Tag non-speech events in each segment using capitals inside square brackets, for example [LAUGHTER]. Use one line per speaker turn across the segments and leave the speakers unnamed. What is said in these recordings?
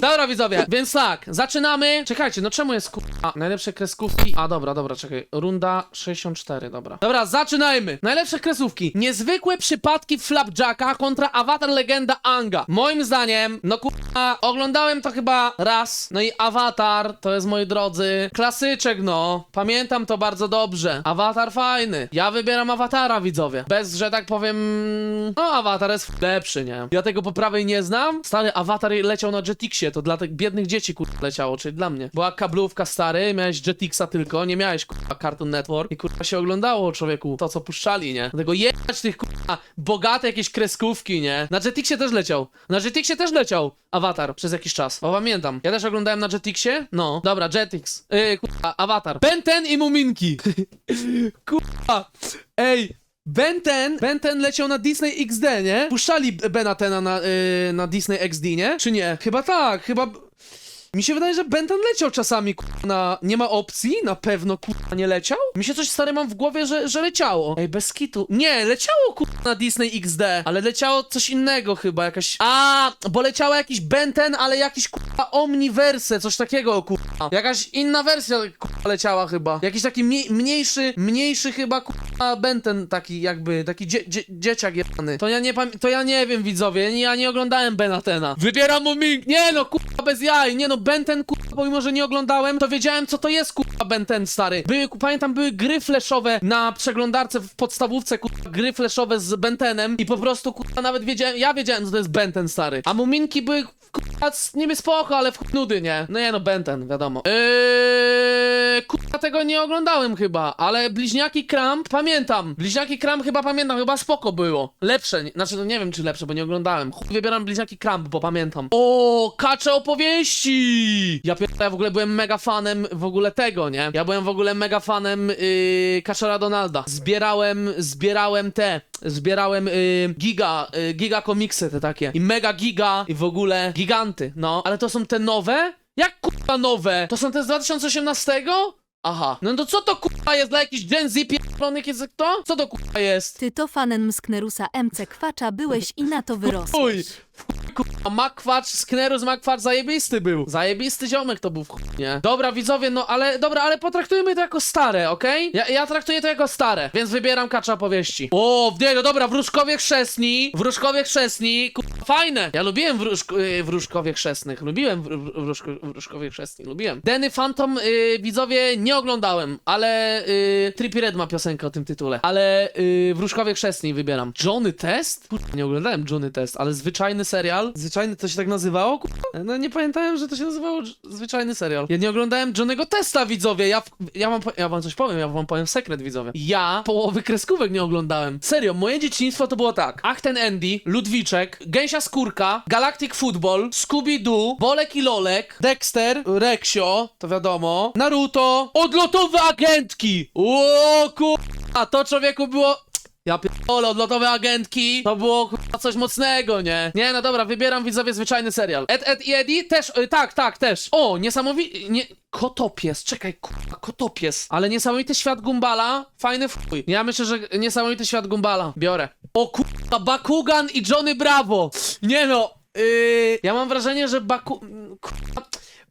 Dobra widzowie, więc tak, zaczynamy. Czekajcie, no czemu jest kurwa najlepsze kreskówki? A dobra, dobra, czekaj. Runda 64, dobra. Dobra, zaczynajmy. Najlepsze kresówki. Niezwykłe przypadki Flapjacka kontra Avatar Legenda Anga. Moim zdaniem, no kurwa, oglądałem to chyba raz. No i Avatar to jest, moi drodzy, klasyczek, no. Pamiętam to bardzo dobrze. Avatar fajny. Ja wybieram Avatara, widzowie. Bez, że tak powiem, no Avatar jest lepszy, nie? Ja tego po prawej nie znam. Stary Avatar leciał na Jetixie, to dla tych biednych dzieci kurwa leciało, czyli dla mnie. Była kablówka stary, miałeś Jetixa tylko, nie miałeś kurwa Cartoon Network i kurwa się oglądało człowieku to co puszczali, nie? Dlatego jechać tych kurwa bogate jakieś kreskówki, nie? Na Jetixie też leciał. Na Jetixie też leciał Avatar przez jakiś czas. Bo pamiętam. Ja też oglądałem na Jetixie? No. Dobra, Jetix. Yy, kurwa, Avatar. Ben 10 i Muminki. [LAUGHS] kurwa. Ej, Ben 10, Ben 10 leciał na Disney XD, nie? Puszczali Bena Tena na, yy, na Disney XD, nie? Czy nie? Chyba tak, chyba... Mi się wydaje, że Ben 10 leciał czasami, kurwa, na... Nie ma opcji? Na pewno, kurwa, nie leciał? Mi się coś stary mam w głowie, że, że leciało. Ej, bez kitu. Nie, leciało, kurwa, na Disney XD, ale leciało coś innego chyba, jakaś... A, bo leciało jakiś Ben 10, ale jakiś, kurwa, Omniverse, coś takiego, kurwa. Jakaś inna wersja, kurwa, leciała chyba. Jakiś taki mniej, mniejszy, mniejszy chyba, kurwa, Ben 10 taki jakby, taki dzie, dzie, dzieciak jebany. To ja nie pamię- to ja nie wiem, widzowie, ja nie oglądałem Bena Tena. Wybieram mu Ming. Nie no, kurwa, bez jaj. Nie no, Ben 10, kurwa, pomimo, że nie oglądałem, to wiedziałem, co to jest, kurwa, Ben 10, stary. Były, ku- pamiętam, były gry flashowe na przeglądarce w podstawówce, kurwa, gry flashowe z Ben 10 i po prostu, kurwa, nawet wiedziałem, ja wiedziałem, co to jest Ben 10, stary. A Muminki były, kurwa, c- niby spoko, ale w chuj nudy, nie? No nie no, Ben 10, wiadomo. Kurwa, tego nie oglądałem chyba, ale Bliźniaki Kramp pamiętam. Bliźniaki Kramp chyba pamiętam, chyba spoko było. Lepsze, znaczy no nie wiem czy lepsze, bo nie oglądałem. Chuj, wybieram Bliźniaki Kramp, bo pamiętam. O, kacze opowieści! Ja ja w ogóle byłem mega fanem w ogóle tego, nie? Ja byłem w ogóle mega fanem yy, Kaczora Donalda. Zbierałem, zbierałem te, zbierałem yy, giga, yy, giga komiksy te takie. I mega giga i w ogóle giganty, no. Ale to są te nowe? Jak kurwa nowe? To są te z 2018? Aha. No to co to kurwa jest dla jakichś Gen Z pierdolonych jest kto? Co to kurwa jest?
Ty to fanem Sknerusa MC Kwacza byłeś i na to wyrosłeś.
Chuj, kurwa, Makwacz, Sknerus Makwacz zajebisty był. Zajebisty ziomek to był w nie? Dobra, widzowie, no ale, dobra, ale potraktujmy to jako stare, okej? Ja, ja traktuję to jako stare, więc wybieram kacza opowieści. O, nie, no dobra, Wróżkowie Chrzestni, Wróżkowie Chrzestni, kurwa, fajne. Ja lubiłem wróżk, y, Wróżkowie Chrzestnych, lubiłem wr, wróżko, Wróżkowie Chrzestni, lubiłem. Denny Phantom, y, widzowie, nie oglądałem, ale y, Trippie Red ma piosenkę o tym tytule, ale y, Wróżkowie Chrzestni wybieram. Johnny Test? Kurwa, nie oglądałem Johnny Test, ale zwyczajny serial. Zwyczajny to się tak nazywało? No nie pamiętałem, że to się nazywało zwyczajny serial. Ja nie oglądałem Johnnego Testa, widzowie. Ja, ja, wam, ja wam coś powiem, ja wam powiem sekret, widzowie. Ja połowy kreskówek nie oglądałem. Serio, moje dzieciństwo to było tak. Ach ten Andy, Ludwiczek, Gęsia Skórka, Galactic Football, Scooby-Doo, Bolek i Lolek, Dexter, Reksio, to wiadomo, Naruto, odlotowe agentki. O kurwa, to człowieku było... Ja pierdolę, odlotowe agentki, to było chyba coś mocnego, nie? Nie, no dobra, wybieram widzowie zwyczajny serial. Ed, Ed i Eddie? Też, y, tak, tak, też. O, niesamowity, nie... Kotopies, czekaj, kurwa, kotopies. Ale niesamowity świat Gumbala, fajny chuj. Ja myślę, że niesamowity świat Gumbala, biorę. O kurwa, Bakugan i Johnny Bravo. Nie no, yy, ja mam wrażenie, że Baku... Kurwa,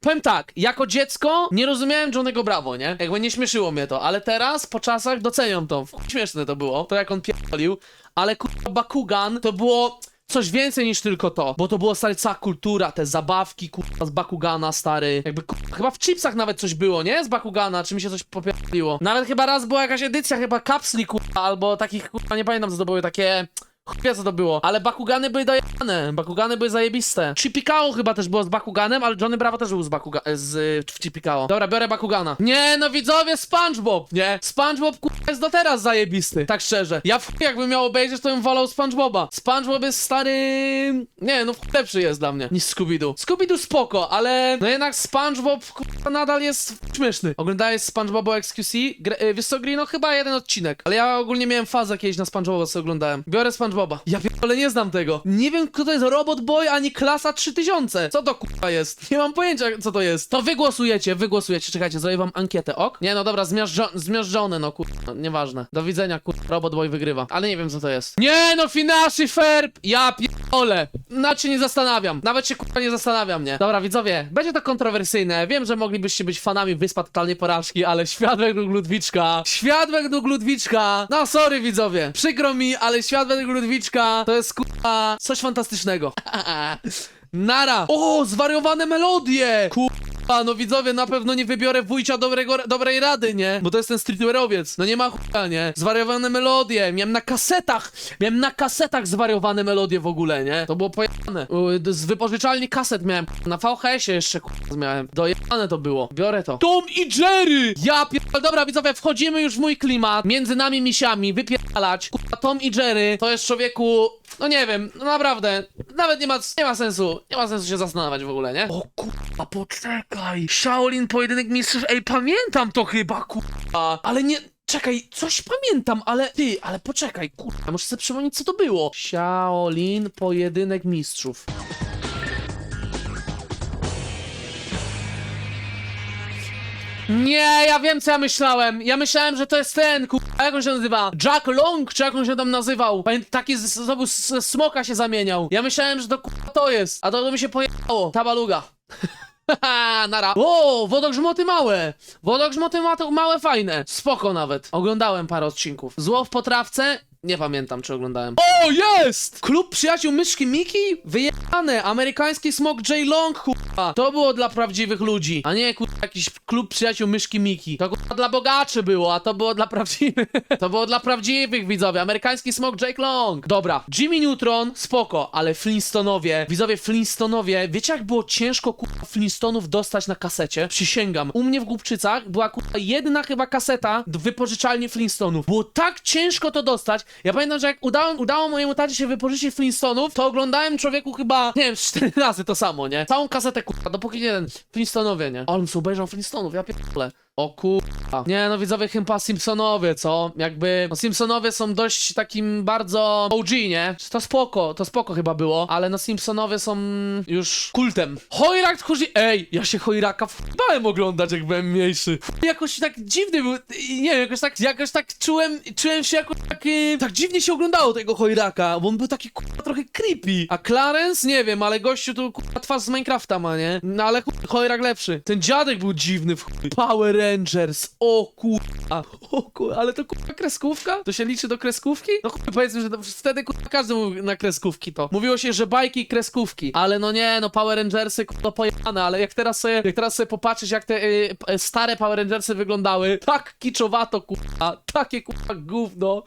Powiem tak, jako dziecko nie rozumiałem Johnnego Bravo, nie? Jakby nie śmieszyło mnie to, ale teraz po czasach doceniam to. Chuj Śmieszne to było, to jak on pierdolił, ale kurwa Bakugan to było coś więcej niż tylko to, bo to było stary cała kultura, te zabawki kurwa z Bakugana stary, jakby kurwa, chyba w chipsach nawet coś było, nie? Z Bakugana, czy mi się coś popierdoliło. Nawet chyba raz była jakaś edycja chyba kapsli kurwa, albo takich kurwa, nie pamiętam co to były, takie... Chuja co to było, ale Bakugany były dojebane, Bakugany były zajebiste. Chipikao chyba też było z Bakuganem, ale Johnny Bravo też był z Bakuga z y, w Chipikao. Dobra, biorę Bakugana. Nie no widzowie, SpongeBob, nie? SpongeBob kurwa jest do teraz zajebisty, tak szczerze. Ja w jakbym miał obejrzeć, to bym wolał SpongeBoba. SpongeBob jest stary... Nie, no w lepszy jest dla mnie niż Scooby-Doo. Scooby-Doo spoko, ale no jednak SpongeBob kurwa nadal jest śmieszny. Oglądałeś SpongeBoba XQC? Gre, y, wiesz co, Grino? Chyba jeden odcinek, ale ja ogólnie miałem fazę kiedyś na SpongeBoba, co oglądałem. Biorę SpongeBoba. Ja ale nie znam tego. Nie wiem, kto to jest Robot Boy, ani Klasa 3000. Co to kurwa jest? [LAUGHS] Nie mam pojęcia, co to jest. To wy głosujecie, wy głosujecie. Czekajcie, zrobię wam ankietę, ok? Nie, no dobra, zmiażdżo zmiażdżone, no kurwa, no, nieważne. Do widzenia, kurwa, Robot Boy wygrywa. Ale nie wiem, co to jest. Nie, no Finashi Ferb! Ja pier... ole. Nawet się nie zastanawiam. Nawet się kurwa nie zastanawiam, nie? Dobra, widzowie, będzie to kontrowersyjne. Wiem, że moglibyście być fanami Wyspa Totalnej Porażki, ale świat według Ludwiczka. Świat według Ludwiczka. No sorry, widzowie. Przykro mi, ale świat według Ludwiczka to jest kurwa coś fantastycznego. [LAUGHS] Nara! O, zwariowane melodie! Kurwa, no widzowie, na pewno nie wybiorę wujcia dobrego, dobrej rady, nie? Bo to jest ten streetwearowiec. No nie ma chuja, nie? Zwariowane melodie. Miałem na kasetach, miałem na kasetach zwariowane melodie w ogóle, nie? To było d- Z wypożyczalni kaset miałem. Na VHS-ie jeszcze kurwa miałem. Dojebane to było. Biorę to. Tom i Jerry! Ja pierdolę. Dobra, widzowie, wchodzimy już w mój klimat. Między nami misiami, wypierdalać. Kurwa, Tom i Jerry to jest człowieku... No nie wiem, no naprawdę, nawet nie ma, nie ma sensu, nie ma sensu się zastanawiać w ogóle, nie? O kurwa, poczekaj, Shaolin Pojedynek Mistrzów, ej, pamiętam to chyba, kurwa, ale nie, czekaj, coś pamiętam, ale ty, ale poczekaj, kurwa, muszę sobie przypomnieć, co to było. Shaolin Pojedynek Mistrzów. Nie, ja wiem co ja myślałem. Ja myślałem, że to jest ten, kurwa, jak on się nazywa? Jack Long, czy jak on się tam nazywał? Pamię- taki z, z, z, z smoka się zamieniał. Ja myślałem, że to kurwa to jest, a to, to mi się pojechało. Tabaluga. [LAUGHS] Haha, [LAUGHS] nara. O, wodogrzmoty małe. Wodogrzmoty ma- małe, fajne. Spoko nawet. Oglądałem parę odcinków. Zło w potrawce? Nie pamiętam, czy oglądałem. O, jest! Klub przyjaciół myszki Miki? Wyjebane. Amerykański smok J. Long, kurwa. To było dla prawdziwych ludzi, a nie, kurwa, jakiś klub przyjaciół myszki Miki. To, kurwa, dla bogaczy było, a to było dla prawdziwych. [LAUGHS] To było dla prawdziwych, widzowie. Amerykański smok Jake Long. Dobra. Jimmy Neutron, spoko, ale Flintstonowie, widzowie, Flintstonowie, wiecie jak było ciężko, kurwa, Flintstonów dostać na kasecie? Przysięgam. U mnie w Głupczycach była, kurwa, jedna chyba kaseta do wypożyczalni Flintstonów. Było tak ciężko to dostać. Ja pamiętam, że jak udało, udało mojemu tacie się wypożyczyć Flintstonów, to oglądałem człowieku chyba, nie wiem, [LAUGHS] cztery razy to samo, nie? Całą kasetę, kurwa, dopóki nie ten Flintstonowie, nie? Ale bym sobie obejrzał Flintstonów, ja pierdolę. O kurwa. Nie no widzowie chyba Simpsonowie, co? Jakby, no Simpsonowie są dość takim bardzo OG, nie? To spoko, to spoko chyba było, ale no Simpsonowie są już kultem. Hojrak tchórzy... Ej, ja się Hojraka wbałem oglądać jak byłem mniejszy. Jakoś tak dziwny był, nie wiem, jakoś tak, jakoś tak czułem, czułem się jakoś tak, tak dziwnie się oglądało tego Hojraka, bo on był taki kurwa trochę creepy. A Clarence, nie wiem, ale gościu tu kurwa twarz z Minecrafta ma, nie? No ale kurwa, Hojrak lepszy. Ten dziadek był dziwny w chuj. Power Rangers, o kurwa, o kurwa, ale to kurwa kreskówka? To się liczy do kreskówki? No kurwa, powiedzmy, że to, wtedy kurwa każdy mówił na kreskówki to. Mówiło się, że bajki i kreskówki, ale no nie, no Power Rangersy kurwa pojebane, ale jak teraz sobie, jak teraz sobie popatrzeć jak te y, stare Power Rangersy wyglądały, tak kiczowato kurwa, takie kurwa gówno,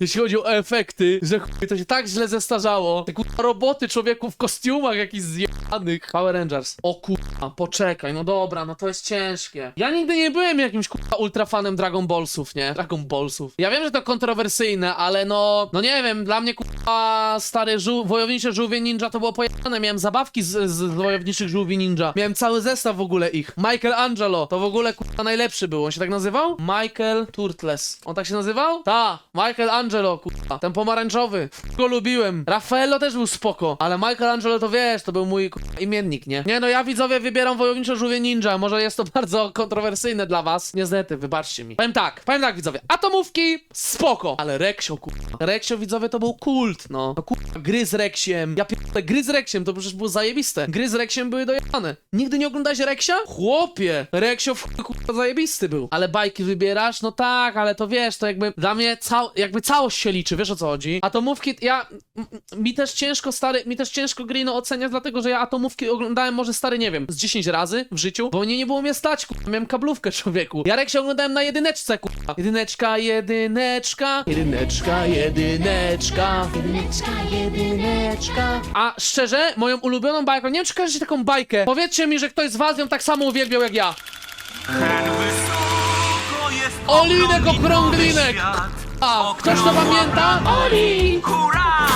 jeśli chodzi o efekty, że chuj, to się tak źle zestarzało. Te kurwa roboty człowieku w kostiumach jakichś zjebanych. Power Rangers. O kurwa, poczekaj, no dobra, no to jest ciężkie. Ja nigdy nie byłem jakimś kurwa ultrafanem Dragon Ballsów, nie? Dragon Ballsów. Ja wiem, że to kontrowersyjne, ale no, no nie wiem, dla mnie kurwa stare żół, wojownicze żółwie ninja to było pojechane. Miałem zabawki z, z wojowniczych żółwi ninja. Miałem cały zestaw w ogóle ich. Michelangelo, to w ogóle kurwa najlepszy był. On się tak nazywał? Michael Turtles. On tak się nazywał? Ta, Michelangelo, kurwa. Ten pomarańczowy. Go lubiłem. Raffaello też był spoko, ale Michelangelo to wiesz, to był mój kurwa, imiennik, nie? Nie no, ja widzowie wybieram wojownicze żółwie ninja. Może jest to [LAUGHS] bardzo kontrowersyjne dla was. Niestety, wybaczcie mi. Powiem tak, powiem tak, widzowie. Atomówki, spoko. Ale Reksio, kurwa. Reksio, widzowie, to był kult, no. No kurwa, gry z Reksiem. Ja pierdolę, gry z Reksiem, to przecież było zajebiste. Gry z Reksiem były dojebane. Nigdy nie oglądałeś Reksia? Chłopie, Reksio w kurwa zajebisty był. Ale bajki wybierasz? No tak, ale to wiesz, to jakby dla mnie cał, jakby całość się liczy, wiesz o co chodzi? Atomówki, ja, m- m- mi też ciężko, stary, mi też ciężko gry no oceniać, dlatego że ja Atomówki oglądałem może, stary, nie wiem, z 10 razy w życiu, bo nie, nie było mnie stać, kurwa, miałem kablówkę, człowieku. Ja Reksia oglądałem na jedyneczce, kurwa. Jedyneczka, jedyneczka, jedyneczka, jedyneczka, jedyneczka, jedyneczka. A szczerze, moją ulubioną bajką, nie wiem czy kojarzycie taką bajkę, powiedzcie mi, że ktoś z was ją tak samo uwielbiał jak ja.
Wysoko jest
Olinek Okrąglinek.
świat.
A, ktoś to pamięta? Oli!
Hurra!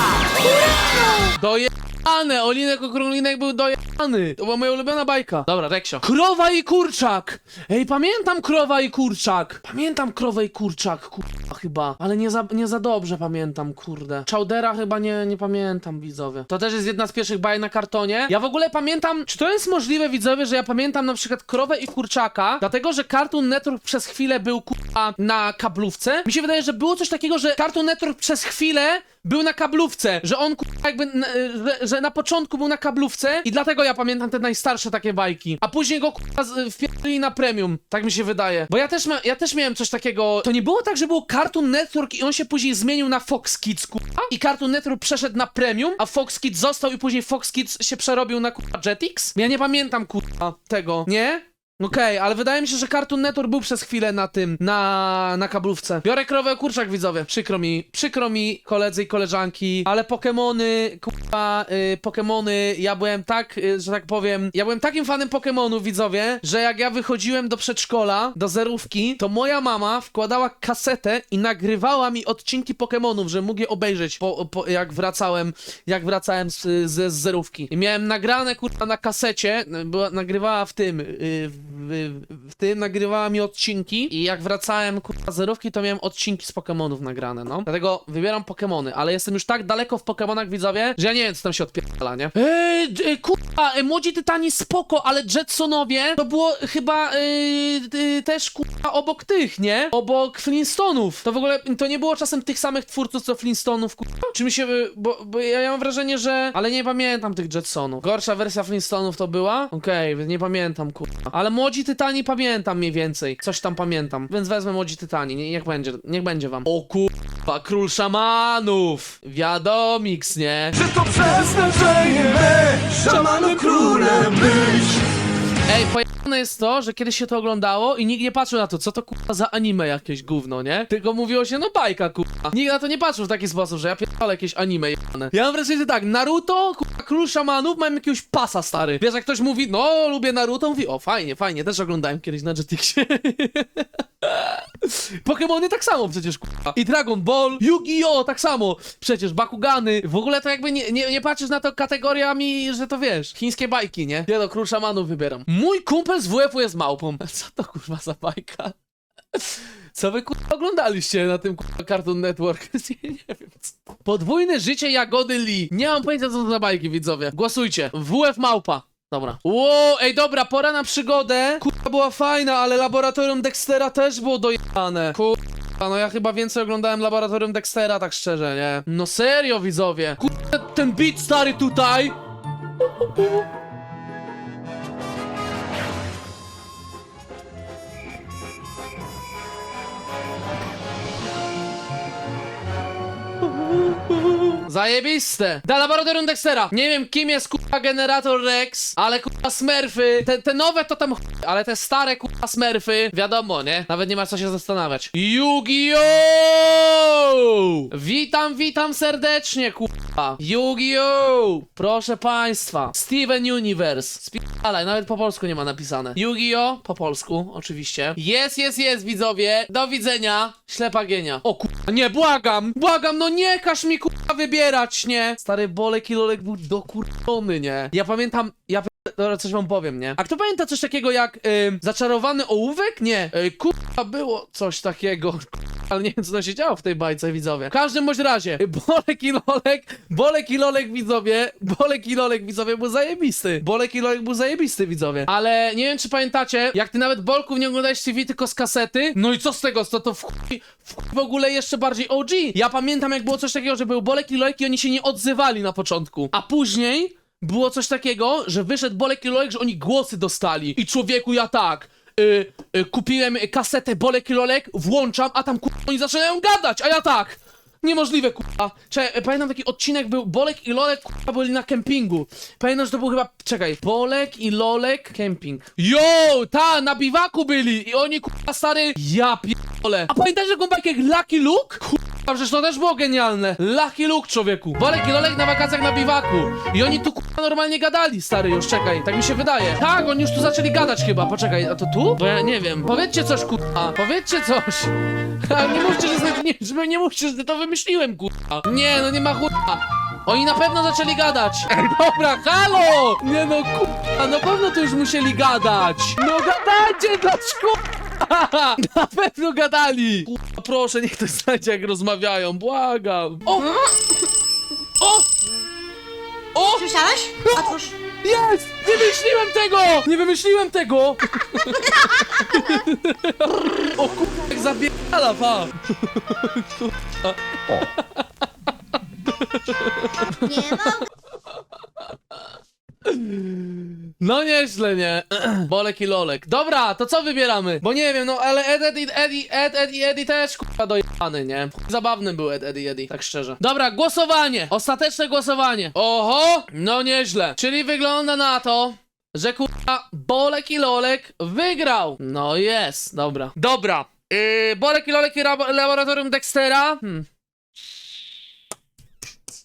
Dojebane! Olinek Okrąglinek był dojebany! To była moja ulubiona bajka. Dobra, Reksio. Krowa i kurczak! Ej, pamiętam krowa i kurczak! Pamiętam krowę i kurczak, kurwa, chyba. Ale nie za, nie za dobrze pamiętam, kurde. Chowdera chyba nie, nie pamiętam, widzowie. To też jest jedna z pierwszych bajek na kartonie. Ja w ogóle pamiętam, czy to jest możliwe, widzowie, że ja pamiętam na przykład krowę i kurczaka, dlatego, że Cartoon Network przez chwilę był, kurwa, na kablówce. Mi się wydaje, że było coś takiego, że Cartoon Network przez chwilę był na kablówce, że on jakby, że, że na początku był na kablówce i dlatego ja pamiętam te najstarsze takie bajki, a później go kurwa wpierdolili na premium, tak mi się wydaje. Bo ja też, ma, ja też miałem coś takiego, to nie było tak, że było Cartoon Network i on się później zmienił na Fox Kids, kurwa, i Cartoon Network przeszedł na premium, a Fox Kids został i później Fox Kids się przerobił na kurwa Jetix? Ja nie pamiętam kurwa tego, nie? Okej, ale wydaje mi się, że Cartoon Network był przez chwilę na tym, na, na kablówce. Biorę krowę kurczak, widzowie. Przykro mi, przykro mi, koledzy i koleżanki, ale Pokemony, kurwa, y, Pokemony, ja byłem tak, y, że tak powiem, ja byłem takim fanem Pokemonów, widzowie, że jak ja wychodziłem do przedszkola, do zerówki, to moja mama wkładała kasetę i nagrywała mi odcinki Pokemonów, że mógł je obejrzeć, po, po, jak wracałem, jak wracałem z, z, z zerówki. I miałem nagrane, kurwa, na kasecie, była, nagrywała w tym, y, w tym nagrywała mi odcinki i jak wracałem, kurwa, zerówki, to miałem odcinki z Pokemonów nagrane, no. Dlatego wybieram Pokemony, ale jestem już tak daleko w Pokemonach, widzowie, że ja nie wiem, co tam się odpierdala, nie? Eee, d- kurwa, e, Młodzi Tytani spoko, ale Jetsonowie to było chyba yy, yy, też, kurwa, obok tych, nie? Obok Flintstonów. To w ogóle, to nie było czasem tych samych twórców, co Flintstonów, kurwa? Czy mi się, bo, bo ja, ja mam wrażenie, że... Ale nie pamiętam tych Jetsonów. Gorsza wersja Flintstonów to była? Okej, nie pamiętam, kurwa. Ale Młodzi Tytani pamiętam mniej więcej. Coś tam pamiętam. Więc wezmę Młodzi Tytani. Nie, niech będzie, niech będzie wam. O kurwa, król szamanów! Wiadomiks, nie?
Że to przeznaczenie me, szamanu królem być
Ej, pojemne jest to, że kiedyś się to oglądało i nikt nie patrzył na to, co to kurwa za anime jakieś gówno, nie? Tylko mówiło się, no bajka kurwa. Nikt na to nie patrzył w taki sposób, że ja pierdolę jakieś anime jebane. Ja mam wrażenie, że tak, Naruto, kurwa, król szamanów, mam jakiegoś pasa stary. Wiesz, jak ktoś mówi, no lubię Naruto, mówi, o fajnie, fajnie, też oglądałem kiedyś na Jetixie. [LAUGHS] Pokemony tak samo przecież, kurwa. I Dragon Ball, Yu-Gi-Oh! tak samo. Przecież Bakugany. W ogóle to jakby nie, nie, nie patrzysz na to kategoriami, że to wiesz, chińskie bajki, nie? Nie no, król szamanów wybieram. Mój kumpel z WF-u jest małpą. [LAUGHS] Co to kurwa za bajka? Co wy kurwa oglądaliście na tym kurwa Cartoon Network? [LAUGHS] nie, nie wiem co. Podwójne życie Jagody Lee. Nie mam pojęcia co to za bajki, widzowie. Głosujcie. WF małpa. Dobra. Ło, ej dobra, pora na przygodę. Kurwa była fajna, ale laboratorium Dextera też było dojane. Kurwa, no ja chyba więcej oglądałem laboratorium Dextera, tak szczerze, nie? No serio, widzowie. Kurwa, ten beat stary tutaj. Zajebiste! Da laboratorium Dextera! Nie wiem kim jest kurwa generator Rex, ale kurwa smurfy. Te, te nowe to tam chuj, ale te stare kurwa smurfy, wiadomo, nie? Nawet nie ma co się zastanawiać. Yu-Gi-Oh! Witam, witam serdecznie, kurwa. Yu-Gi-Oh! Proszę państwa. Steven Universe. Spialaj, nawet po polsku nie ma napisane. Yu-Gi-Oh! Po polsku, oczywiście. Jest, jest, jest, widzowie. Do widzenia. Ślepa gienia. O kurwa, nie, błagam! Błagam, no nie każ mi kurwa wybierać, nie? Stary Bolek i Lolek był dokurczony, nie? Ja pamiętam, ja Dobra, coś wam powiem, nie? A kto pamięta coś takiego jak zaczarowany ołówek? Nie. Yy, kurwa, było coś takiego. Ale nie wiem, co tam się działo w tej bajce, widzowie. W każdym bądź razie, y, Bolek i Lolek, Bolek i Lolek, widzowie, Bolek i Lolek, widzowie, był zajebisty. Bolek i Lolek był zajebisty, widzowie. Ale nie wiem, czy pamiętacie, jak ty nawet Bolków nie oglądałeś TV, tylko z kasety? No i co z tego? Co to w chuj, w, chuj w ogóle jeszcze bardziej OG? Ja pamiętam, jak było coś takiego, że był Bolek i Lolek i oni się nie odzywali na początku. A później było coś takiego, że wyszedł Bolek i Lolek, że oni głosy dostali. I człowieku, ja tak. Y, y, kupiłem kasetę Bolek i Lolek, włączam, a tam oni zaczynają gadać, a ja tak. Niemożliwe, kurwa. Czekaj, y, pamiętam taki odcinek był Bolek i Lolek, kurwa, byli na kempingu. Pamiętam, że to był chyba, czekaj, Bolek i Lolek kemping. Yo, ta, na biwaku byli i oni, kurwa, stary, ja pierdolę. A pamiętasz taką bajkę jak Lucky Luke? Kurwa, przecież to też było genialne. Lucky Luke, człowieku. Bolek i Lolek na wakacjach na biwaku. I oni tu, kurwa, normalnie gadali, stary, już, czekaj, tak mi się wydaje. Tak, oni już tu zaczęli gadać chyba, poczekaj, a to tu? Bo ja nie wiem. Powiedzcie coś, kurwa, powiedzcie coś. [LAUGHS] A nie mówcie, że, nie, żeby nie mówcie, że to wymyśliłem, kurwa. Nie, no nie ma kurwa. Oni na pewno zaczęli gadać. [LAUGHS] Ej, dobra, halo! Nie no, kurwa, na pewno to już musieli gadać. No gadajcie, dlaczego? [LAUGHS] Na pewno gadali! Kurwa, proszę, niech ktoś znajdzie jak rozmawiają, błagam. O! O! O!
Słyszałeś? Otwórz.
Jest! Nie wymyśliłem tego! Nie wymyśliłem tego! o kurwa, jak zabiegala, pa!
Nie mogę.
No nieźle, nie? [CLEARS THROAT] Bolek i Lolek. Dobra, to co wybieramy? Bo nie wiem, no ale Ed, Ed, Ed, Ed, Ed, Ed Eddie też kurwa dojebany, nie? Zabawny był Ed, Ed Eddie, tak szczerze. Dobra, głosowanie. Ostateczne głosowanie. Oho, no nieźle. Czyli wygląda na to, że kurwa Bolek i Lolek wygrał. No jest, dobra. Dobra. Yy, Bolek i Lolek i laboratorium Dextera. Hmm.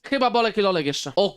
Chyba Bolek i Lolek jeszcze. O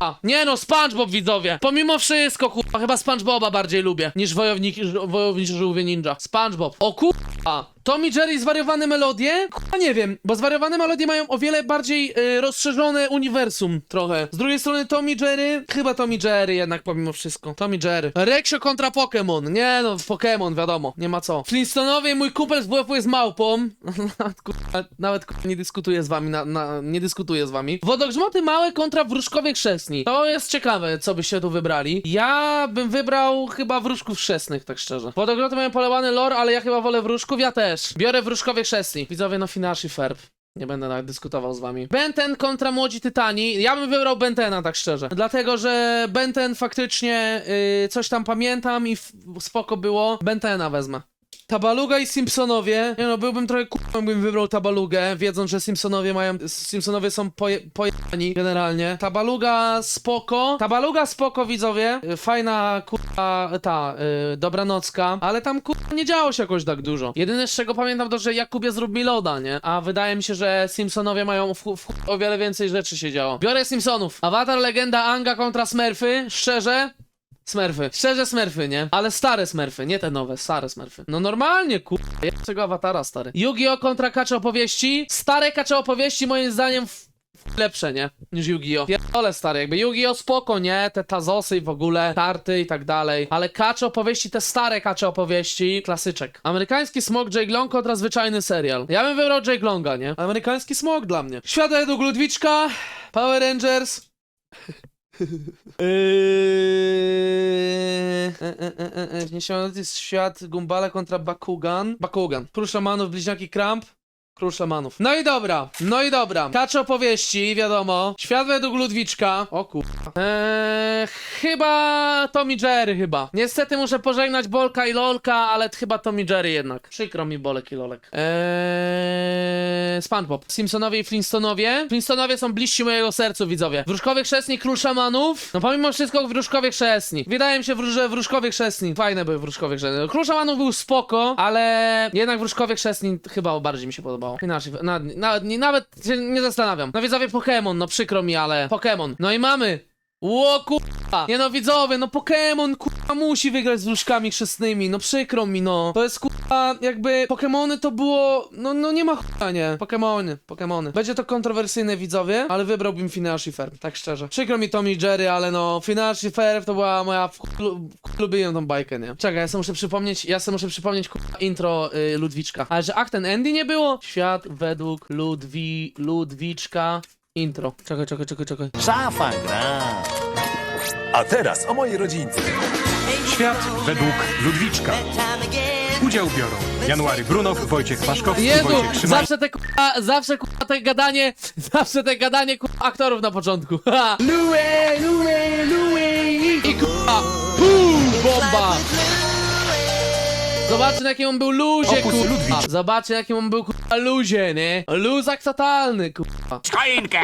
kurwa. Nie no, SpongeBob widzowie. Pomimo wszystko, kurwa, chyba SpongeBoba bardziej lubię niż wojownik, wojowniczy żółwie ninja. SpongeBob. O kurwa. Tom i Jerry zwariowane melodie? Kurwa nie wiem, bo zwariowane melodie mają o wiele bardziej y, rozszerzone uniwersum trochę. Z drugiej strony Tom i Jerry, chyba Tom i Jerry jednak pomimo wszystko. Tom i Jerry. Reksio kontra Pokémon. Nie no, Pokémon wiadomo, nie ma co. Flintstonowie, mój kupel z WF jest małpą. [LAUGHS] nawet kurwa, nawet kurwa, nie dyskutuję z wami, na, na, nie dyskutuję z wami. Wodogrzmoty małe kontra wróżkowie chrzestni. To jest ciekawe, co byście tu wybrali. Ja bym wybrał chyba wróżków chrzestnych, tak szczerze. Wodogrzmoty mają polewany lore, ale ja chyba wolę wróżków, ja też. Biorę wróżkowie chrzestni. Widzowie, no Finashi Ferb. Nie będę nawet dyskutował z wami. Benten kontra młodzi tytani. Ja bym wybrał Bentena, tak szczerze. Dlatego, że Benten faktycznie yy, coś tam pamiętam i spoko było. Bentena wezmę. Tabaluga i Simpsonowie. Nie no, byłbym trochę kurwa, bym wybrał Tabalugę, wiedząc, że Simpsonowie mają. Simpsonowie są poje, pojebani generalnie. Tabaluga spoko. Tabaluga spoko, widzowie. Y, Fajna kurwa ta y, dobranocka, ale tam kurwa nie działo się jakoś tak dużo. Jedyne z czego pamiętam to, że Jakubie zrób mi loda, nie? A wydaje mi się, że Simpsonowie mają w, w, o wiele więcej rzeczy się działo. Biorę Simpsonów. Avatar, legenda Anga kontra Smurfy. Szczerze, Smurfy. Szczerze Smurfy, nie? Ale stare Smurfy, nie te nowe, stare Smurfy. No normalnie, kurwa, ja tego awatara stary. Yu-Gi-Oh! kontra kacze opowieści. Stare kacze opowieści moim zdaniem w... lepsze, nie? Niż Yu-Gi-Oh! Pierdolę stary, jakby Yu-Gi-Oh! spoko, nie? Te Tazosy i w ogóle, karty i tak dalej. Ale kacze opowieści, te stare kacze opowieści, klasyczek. Amerykański smok Jake Long kontra zwyczajny serial. Ja bym wybrał Jake Longa, nie? Amerykański smok dla mnie. Świat według Ludwiczka, Power Rangers, Yy... e, e, e, jest świat Gumbala kontra Bakugan. Bakugan. Król szamanów, bliźniaki Kramp. Król szamanów. No i dobra, no i dobra. Kacze opowieści, wiadomo. Świat według Ludwiczka. O kurwa. Eee, chyba Tommy Jerry chyba. Niestety muszę pożegnać Bolka i Lolka, ale chyba Tommy Jerry jednak. Przykro mi Bolek i Lolek. Eee, SpongeBob. Simpsonowie i Flintstonowie. Flintstonowie są bliżsi mojego sercu, widzowie. Wróżkowie chrzestni, król szamanów. No pomimo wszystko wróżkowie chrzestni. Wydaje mi się, że wróżkowie chrzestni. Fajne były wróżkowie chrzestni. Król szamanów był spoko, ale jednak wróżkowie chrzestni chyba bardziej mi się podobało. Inaczej, nawet, nawet, nie, nawet się nie zastanawiam. No widzowie Pokémon, no przykro mi, ale Pokémon. No i mamy. Ło kurwa! Nie no widzowie, no Pokémon kurwa musi wygrać z wróżkami chrzestnymi, no przykro mi no. To jest kurwa, jakby Pokémony to było, no, no nie ma chuja, nie. Pokémony, Pokémony. Będzie to kontrowersyjne widzowie, ale wybrałbym Finash i Ferb, tak szczerze. Przykro mi Tom i Jerry, ale no Finash i Ferb to była moja, w chlu- w chlu- lubiłem tą bajkę, nie. Czekaj, ja sobie muszę przypomnieć, ja sobie muszę przypomnieć intro y, Ludwiczka. Ale że ach ten Andy nie było? Świat według Ludwi, Ludwiczka. Intro. Czekaj, czekaj, czekaj, czekaj.
Szafa gra.
A teraz o mojej rodzince
Świat według Ludwiczka. Udział biorą January Brunow, Wojciech Paszkowski,
Jezu,
Wojciech Szymański.
zawsze te kurwa, zawsze kurwa te gadanie, [LAUGHS] zawsze te gadanie kurwa aktorów na początku. [LAUGHS] Ha! Louis, Louis, Louis i kurwa, pum, bomba. Zobaczcie na jakim on był luzie,
Opus. Ludwicz.
Zobaczcie na jakim on był kurwa luzie, nie? Luzak totalny, kurwa.
Choinkę!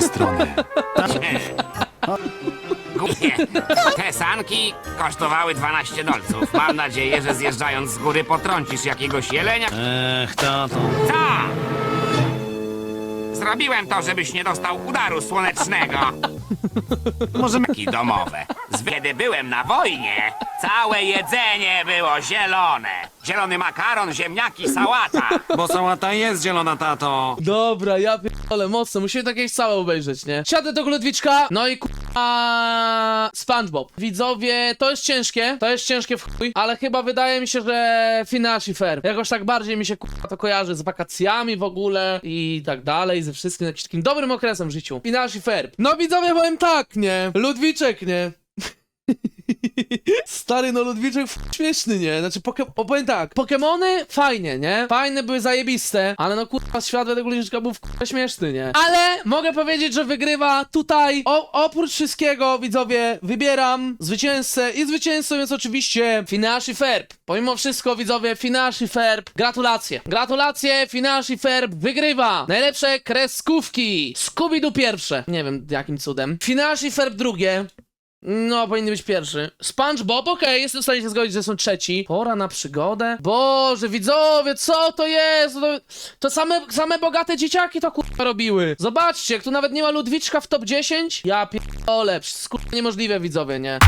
strony. [LAUGHS]
Głupie. Te sanki kosztowały 12 dolców. Mam nadzieję, że zjeżdżając z góry potrącisz jakiegoś jelenia.
Ech, tato.
Co? Zrobiłem to, żebyś nie dostał udaru słonecznego. Może meki domowe. Z- Kiedy byłem na wojnie, całe jedzenie było zielone. Zielony makaron, ziemniaki, sałata. [LAUGHS]
Bo sałata jest zielona, tato.
Dobra, ja pierdolę, mocno, musimy to jakieś całe obejrzeć, nie? Siadę do Ludwiczka, no i kurwa SpongeBob. Widzowie, to jest ciężkie, to jest ciężkie w chuj, ale chyba wydaje mi się, że Finashi Fair. Jakoś tak bardziej mi się kurwa to kojarzy z wakacjami w ogóle i tak dalej, ze wszystkim, jakimś takim dobrym okresem w życiu. Finashi Fair. No widzowie, powiem tak, nie? Ludwiczek, nie? [LAUGHS] [LAUGHS] Stary, no Ludwiczek f- śmieszny, nie? Znaczy, poke... o, powiem tak, Pokemony fajnie, nie? Fajne były zajebiste, ale no kurwa, świat według Ludwiczka był f- śmieszny, nie? Ale mogę powiedzieć, że wygrywa tutaj, o, oprócz wszystkiego, widzowie, wybieram zwycięzcę i zwycięzcą jest oczywiście Finashi Ferb. Pomimo wszystko, widzowie, Finashi Ferb, gratulacje. Gratulacje, Finashi Ferb wygrywa najlepsze kreskówki. Scooby-Doo pierwsze. Nie wiem, jakim cudem. Finashi Ferb drugie. No, powinny być pierwszy. SpongeBob, okej, jestem w stanie się zgodzić, że są trzeci. Pora na przygodę. Boże, widzowie, co to jest? To, to same, same bogate dzieciaki to kurwa robiły. Zobaczcie, tu nawet nie ma Ludwiczka w top 10. Ja pierdolę, wszystko niemożliwe, widzowie, nie?